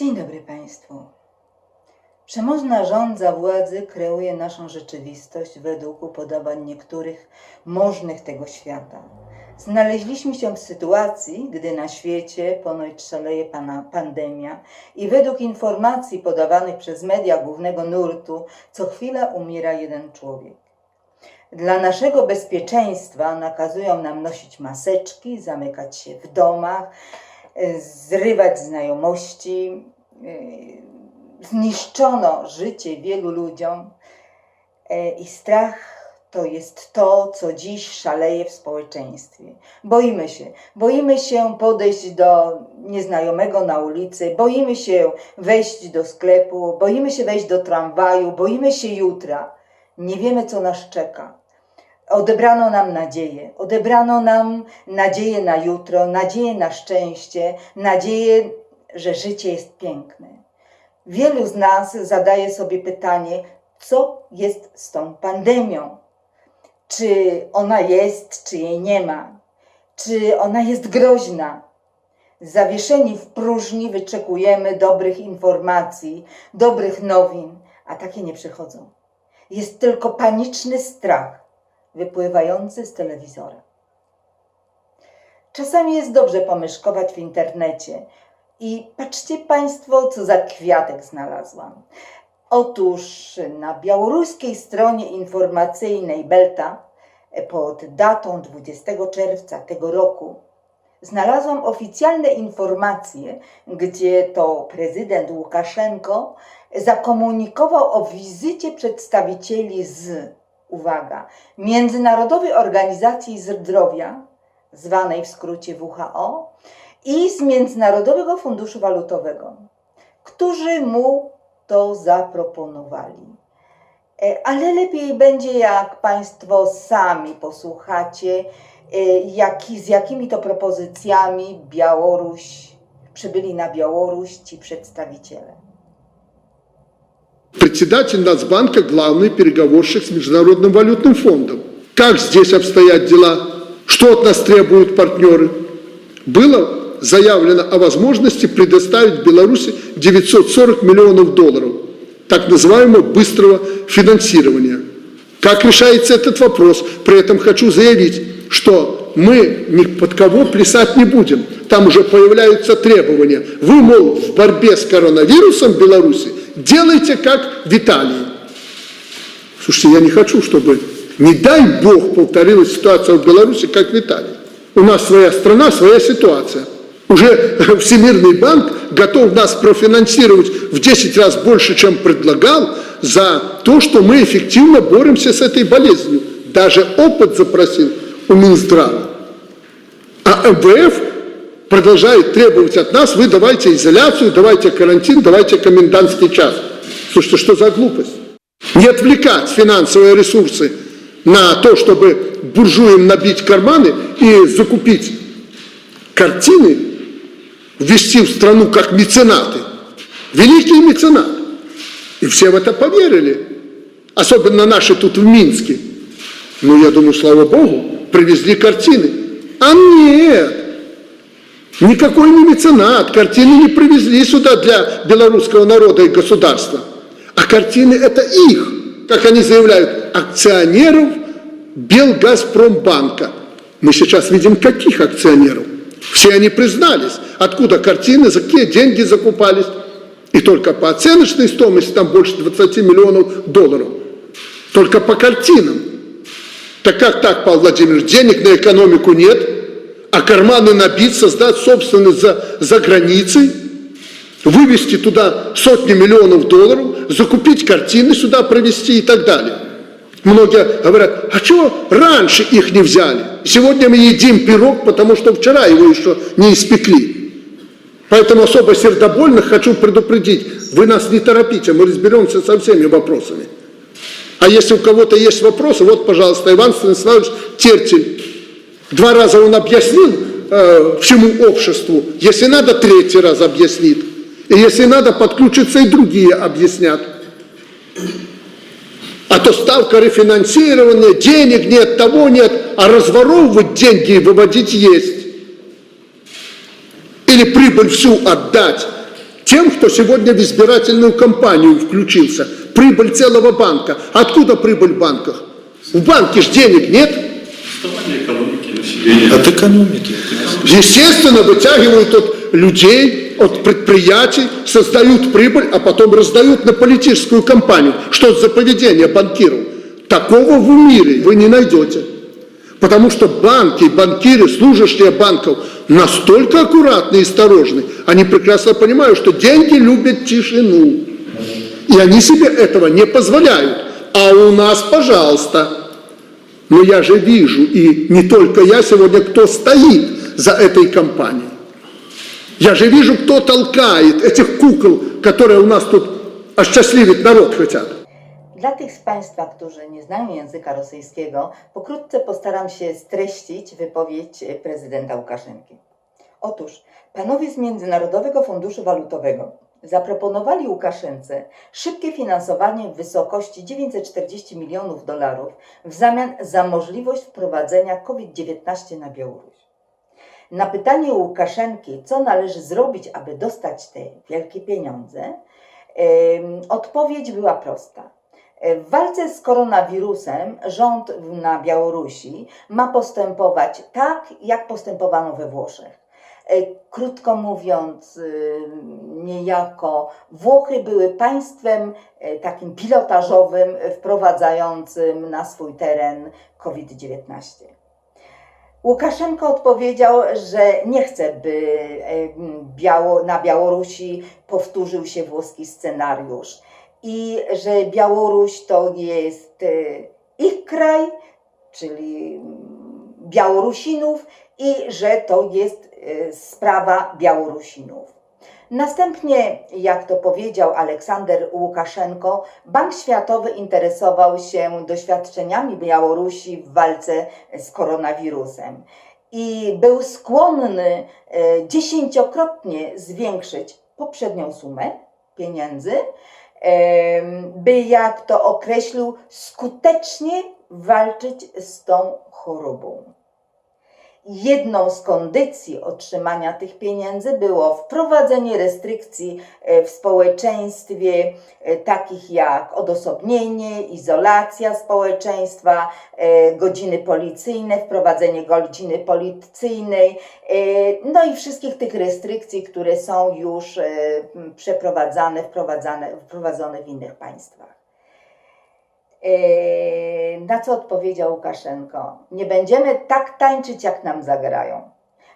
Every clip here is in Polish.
Dzień dobry Państwu. Przemożna rządza władzy kreuje naszą rzeczywistość według upodobań niektórych możnych tego świata. Znaleźliśmy się w sytuacji, gdy na świecie ponoć szaleje pandemia i według informacji podawanych przez media głównego nurtu co chwila umiera jeden człowiek. Dla naszego bezpieczeństwa nakazują nam nosić maseczki, zamykać się w domach, zrywać znajomości. e, Zniszczono życie wielu ludziom e, i strach to jest to, co dziś szaleje w społeczeństwie. Boimy się. Boimy się podejść do nieznajomego na ulicy, boimy się wejść do sklepu, boimy się wejść do tramwaju, boimy się jutra. Nie wiemy, co nas czeka. Odebrano nam nadzieję. Odebrano nam nadzieję na jutro, nadzieję na szczęście, nadzieję, że życie jest piękne. Wielu z nas zadaje sobie pytanie, co jest z tą pandemią? Czy ona jest, czy jej nie ma? Czy ona jest groźna? Zawieszeni w próżni wyczekujemy dobrych informacji, dobrych nowin, a takie nie przychodzą. Jest tylko paniczny strach wypływający z telewizora. Czasami jest dobrze pomieszkować w internecie i patrzcie Państwo, co za kwiatek znalazłam. Otóż na białoruskiej stronie informacyjnej Belta pod datą 20 czerwca tego roku znalazłam oficjalne informacje, gdzie to prezydent Łukaszenko zakomunikował o wizycie przedstawicieli z, uwaga, Międzynarodowej Organizacji Zdrowia, zwanej w skrócie WHO, i z Międzynarodowego Funduszu Walutowego, którzy mu to zaproponowali. E, Ale lepiej będzie, jak Państwo sami posłuchacie, e, z jakimi to propozycjami Białoruś, przybyli na Białoruś ci przedstawiciele. Председатель Нацбанка – главный переговорщик с Международным валютным фондом. Как здесь обстоят дела? Что от нас требуют партнеры? Было заявлено о возможности предоставить Беларуси 940 миллионов долларов так называемого быстрого финансирования. Как решается этот вопрос? При этом хочу заявить, что мы ни под кого плясать не будем. Там уже появляются требования. Вы, мол, в борьбе с коронавирусом Беларуси делайте как в Италии. Слушайте, я не хочу, чтобы, не дай бог, повторилась ситуация в Беларуси, как в Италии. У нас своя страна, своя ситуация. Уже Всемирный банк готов нас профинансировать в 10 раз больше, чем предлагал, за то, что мы эффективно боремся с этой болезнью. Даже опыт запросил у Минздрава. А МВФ продолжает требовать от нас, вы давайте изоляцию, давайте карантин, давайте комендантский час. Слушайте, что за глупость? Не отвлекать финансовые ресурсы на то, чтобы буржуям набить карманы и закупить картины, ввести в страну как меценаты. Великие меценаты. И все в это поверили. Особенно наши тут в Минске. Ну, я думаю, слава Богу, привезли картины. А нет, никакой не меценат. Картины не привезли сюда для белорусского народа и государства. А картины это их, как они заявляют, акционеров Белгазпромбанка. Мы сейчас видим каких акционеров. Все они признались, откуда картины, за какие деньги закупались. И только по оценочной стоимости там больше 20 миллионов долларов. Только по картинам. Так как так, Павел Владимирович, денег на экономику нет, а карманы набить, создать собственность за, за границей, вывести туда сотни миллионов долларов, закупить картины сюда провести и так далее. Многие говорят, а чего раньше их не взяли? Сегодня мы едим пирог, потому что вчера его еще не испекли. Поэтому особо сердобольно хочу предупредить, вы нас не торопите, мы разберемся со всеми вопросами. А если у кого-то есть вопросы, вот, пожалуйста, Иван Станиславович Тертель. Два раза он объяснил э, всему обществу, если надо, третий раз объяснит. И если надо, подключатся и другие объяснят. А то ставка рефинансирования, денег нет, того нет, а разворовывать деньги и выводить есть. Или прибыль всю отдать Тем, кто сегодня в избирательную кампанию включился, прибыль целого банка. Откуда прибыль в банках? В банке же денег нет. От экономики. Естественно, вытягивают от людей, от предприятий, создают прибыль, а потом раздают на политическую кампанию. Что это за поведение банкиров? Такого в мире вы не найдете. Потому что банки, банкиры, служащие банков настолько аккуратны и осторожны, они прекрасно понимают, что деньги любят тишину. И они себе этого не позволяют. А у нас, пожалуйста, но я же вижу, и не только я сегодня, кто стоит за этой компанией. Я же вижу, кто толкает этих кукол, которые у нас тут осчастливить народ хотят. Dla tych z Państwa, którzy nie znają języka rosyjskiego, pokrótce postaram się streścić wypowiedź prezydenta Łukaszenki. Otóż panowie z Międzynarodowego Funduszu Walutowego zaproponowali Łukaszence szybkie finansowanie w wysokości 940 milionów dolarów w zamian za możliwość wprowadzenia COVID-19 na Białoruś. Na pytanie Łukaszenki, co należy zrobić, aby dostać te wielkie pieniądze, odpowiedź była prosta. W walce z koronawirusem rząd na Białorusi ma postępować tak, jak postępowano we Włoszech. E, Krótko mówiąc, y, niejako Włochy były państwem e, takim pilotażowym, wprowadzającym na swój teren COVID-19. Łukaszenko odpowiedział, że nie chce, by e, Biało, na Białorusi powtórzył się włoski scenariusz i że Białoruś to jest ich kraj, czyli Białorusinów i że to jest e, sprawa Białorusinów. Następnie, jak to powiedział Aleksander Łukaszenko, Bank Światowy interesował się doświadczeniami Białorusi w walce z koronawirusem i był skłonny e, dziesięciokrotnie zwiększyć poprzednią sumę pieniędzy, em, by, jak to określił, skutecznie walczyć z tą chorobą. Jedną z kondycji otrzymania tych pieniędzy było wprowadzenie restrykcji e, w społeczeństwie, e, takich jak odosobnienie, izolacja społeczeństwa, e, godziny policyjne, wprowadzenie godziny policyjnej, no i wszystkich tych restrykcji, które są już przeprowadzane, wprowadzane, wprowadzone w innych państwach. Na co odpowiedział Łukaszenko? Nie będziemy tak tańczyć, jak nam zagrają.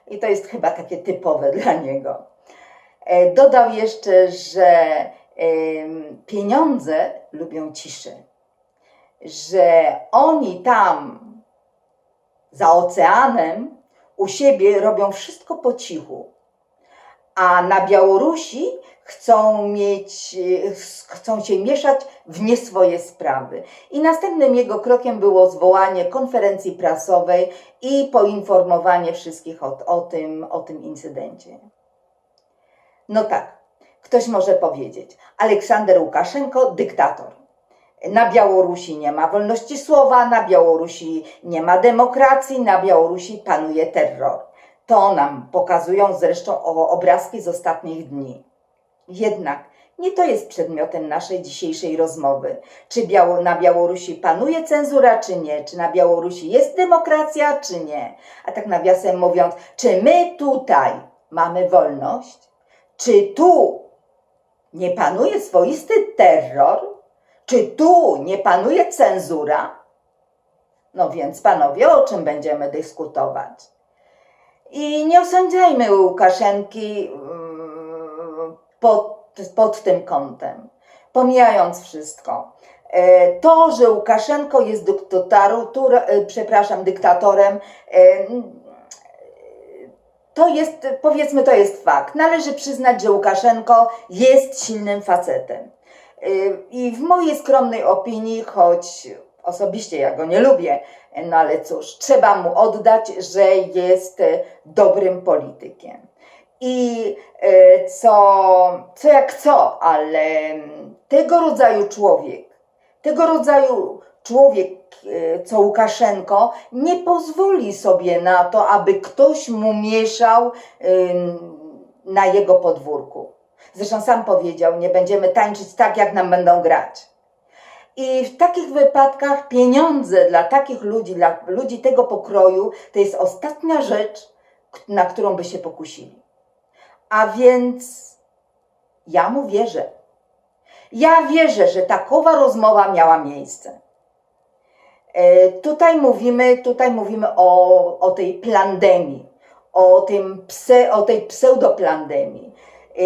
I to jest chyba takie typowe dla niego. E, Dodał jeszcze, że pieniądze lubią ciszę, że oni tam za oceanem u siebie robią wszystko po cichu, a na Białorusi chcą mieć, chcą się mieszać w nie swoje sprawy. I następnym jego krokiem było zwołanie konferencji prasowej i poinformowanie wszystkich o, o, tym, o tym incydencie. No tak, ktoś może powiedzieć, Aleksander Łukaszenko dyktator. Na Białorusi nie ma wolności słowa, na Białorusi nie ma demokracji, na Białorusi panuje terror. To nam pokazują zresztą obrazki z ostatnich dni. Jednak nie to jest przedmiotem naszej dzisiejszej rozmowy. Czy Biało, na Białorusi panuje cenzura, czy nie? Czy na Białorusi jest demokracja, czy nie? A tak nawiasem mówiąc, czy my tutaj mamy wolność? Czy tu nie panuje swoisty terror? Czy tu nie panuje cenzura? No więc, panowie, o czym będziemy dyskutować? I nie osądzajmy Łukaszenki pod, pod tym kątem, pomijając wszystko. E, To, że Łukaszenko jest dyktatorem, przepraszam, dyktatorem, e, to jest, powiedzmy, to jest fakt. Należy przyznać, że Łukaszenko jest silnym facetem. Y, I w mojej skromnej opinii, choć osobiście ja go nie lubię, no ale cóż, trzeba mu oddać, że jest e, dobrym politykiem. I e, co, co jak co, ale mm, tego rodzaju człowiek, tego rodzaju człowiek, e, co Łukaszenko, nie pozwoli sobie na to, aby ktoś mu mieszał na jego podwórku. Zresztą sam powiedział, nie będziemy tańczyć tak, jak nam będą grać. I w takich wypadkach pieniądze dla takich ludzi, dla ludzi tego pokroju, to jest ostatnia rzecz, na którą by się pokusili. A więc ja mu wierzę. Ja wierzę, że takowa rozmowa miała miejsce. E, Tutaj mówimy, tutaj mówimy o, o tej plandemii, o, tym o tej pseudoplandemii. E,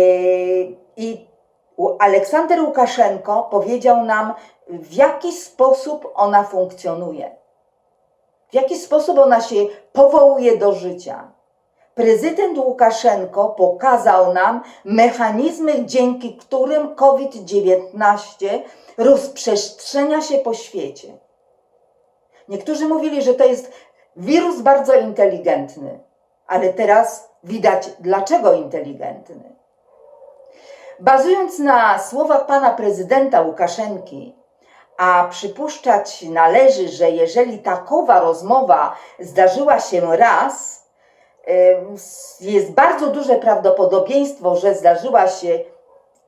I Aleksander Łukaszenko powiedział nam, w jaki sposób ona funkcjonuje, w jaki sposób ona się powołuje do życia. Prezydent Łukaszenko pokazał nam mechanizmy, dzięki którym COVID-19 rozprzestrzenia się po świecie. Niektórzy mówili, że to jest wirus bardzo inteligentny, ale teraz widać, dlaczego inteligentny. Bazując na słowach pana prezydenta Łukaszenki, a przypuszczać należy, że jeżeli takowa rozmowa zdarzyła się raz, jest bardzo duże prawdopodobieństwo, że zdarzyła się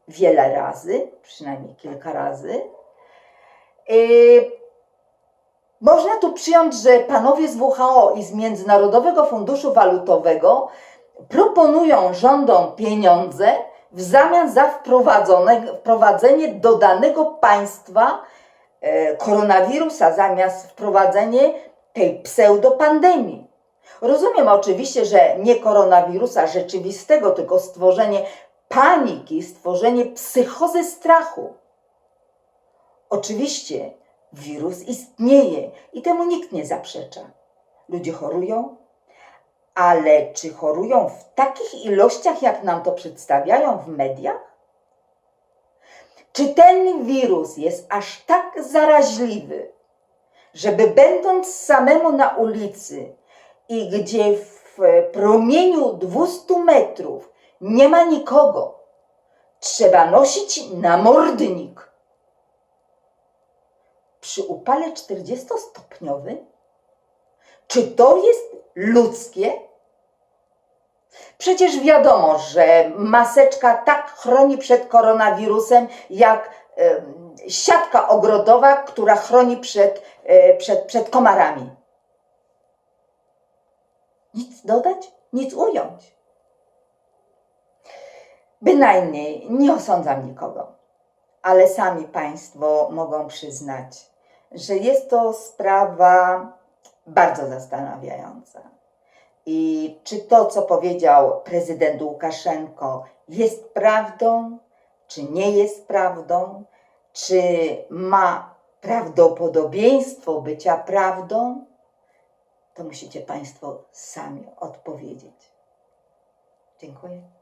wiele razy, przynajmniej kilka razy. Yy, Można tu przyjąć, że panowie z WHO i z Międzynarodowego Funduszu Walutowego proponują rządom pieniądze w zamian za wprowadzenie do danego państwa e, koronawirusa, zamiast wprowadzenie tej pseudopandemii. Rozumiem oczywiście, że nie koronawirusa rzeczywistego, tylko stworzenie paniki, stworzenie psychozy strachu. Oczywiście wirus istnieje i temu nikt nie zaprzecza. Ludzie chorują, ale czy chorują w takich ilościach, jak nam to przedstawiają w mediach? Czy ten wirus jest aż tak zaraźliwy, żeby będąc samemu na ulicy i gdzie w promieniu 200 metrów nie ma nikogo, trzeba nosić namordnik? Przy upale 40-stopniowym? Czy to jest ludzkie? Przecież wiadomo, że maseczka tak chroni przed koronawirusem, jak siatka ogrodowa, która chroni przed, e, przed, przed komarami. Nic dodać, nic ująć. Bynajmniej nie osądzam nikogo, ale sami Państwo mogą przyznać, że jest to sprawa bardzo zastanawiająca. I czy to, co powiedział prezydent Łukaszenko, jest prawdą, czy nie jest prawdą, czy ma prawdopodobieństwo bycia prawdą, to musicie Państwo sami odpowiedzieć. Dziękuję.